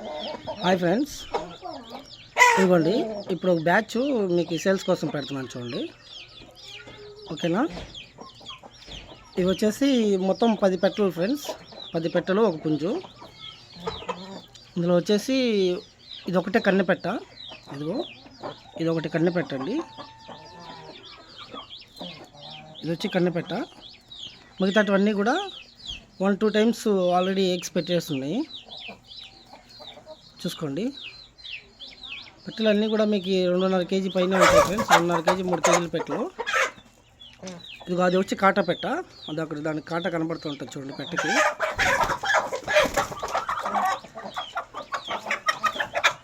Hi friends. ఇదిగోండి ఇప్పుడు ఒక బ్యాచ్ మీకు సేల్స్ కోసం పెడుతున్నాను చూడండి. ఓకేనా? ఇవి వచ్చేసి మొత్తం పది పెట్టలు ఫ్రెండ్స్. పది పెట్టలు ఒక పుంజు. ఇందులో వచ్చేసి ఇది ఒకటే కన్నె పెట్ట. ఇదిగో ఇది ఒకటి కన్నె పెట్టండి ఇది వచ్చి కన్నె పెట్ట. మిగతావన్నీ కూడా one two times already eggs పెట్టేస్తున్నాయి. చూసుకోండి. పెట్టెలు అన్నీ కూడా మీకు రెండున్నర కేజీ పైన ఉంటాయి ఫ్రెండ్స్. రెండున్నర కేజీ మూడు కేజీలు పెట్టలు. ఇదిగో అది వచ్చి కాటా పెట్ట. అది అక్కడ దానికి కాట కనబడుతూ ఉంటుంది చూడండి పెట్టకి.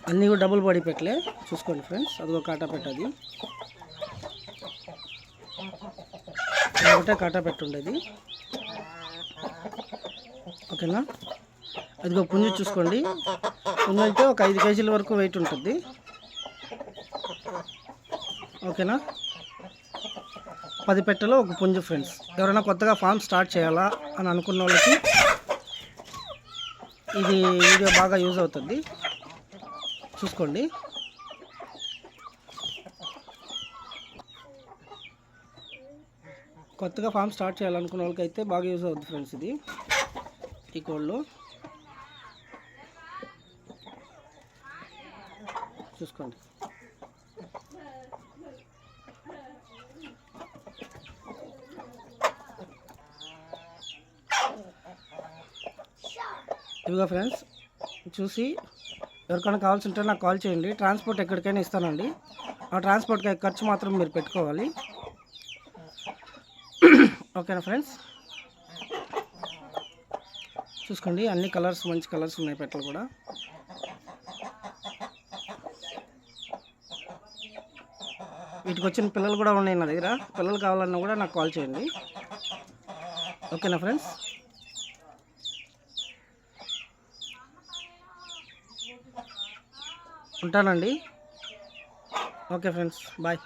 అన్నీ కూడా డబుల్ బాడీ పెట్టలే. చూసుకోండి ఫ్రెండ్స్. అదిగో కాటా పెట్ట అది. ఒకటే కాటా పెట్ట ఉండేది. ఓకేనా? అదిగో పుంజు చూసుకోండి. పుంజు అయితే ఒక ఐదు కేజీల వరకు వెయిట్ ఉంటుంది. ఓకేనా? పది పెట్టెలో ఒక పుంజు ఫ్రెండ్స్ ఎవరైనా కొత్తగా ఫామ్ స్టార్ట్ చేయాలా అని అనుకున్న వాళ్ళకి ఇది వీడియో బాగా యూజ్ అవుతుంది. చూసుకోండి. కొత్తగా ఫామ్ స్టార్ట్ చేయాలనుకున్న వాళ్ళకి అయితే బాగా యూజ్ అవుతుంది ఫ్రెండ్స్ ఇది. ఈ కోళ్ళు. చూసుకోండి. ఇదిగో ఫ్రెండ్స్ చూసి ఎవరికైనా కావాల్సి ఉంటే నాకు కాల్ చేయండి. ట్రాన్స్పోర్ట్ ఎక్కడికైనా ఇస్తానండి. ఆ ట్రాన్స్పోర్ట్ ఖర్చు మాత్రం మీరు పెట్టుకోవాలి. ఓకేనా ఫ్రెండ్స్? చూసుకోండి అన్ని కలర్స్ మంచి కలర్స్ ఉన్నాయి పెట్టలు కూడా. వీటికి వచ్చిన పిల్లలు కూడా ఉన్నాయి నా దగ్గర. పిల్లలు కావాలన్నా కూడా నాకు కాల్ చేయండి. ఓకేనా ఫ్రెండ్స్? ఉంటానండి. Okay friends bye.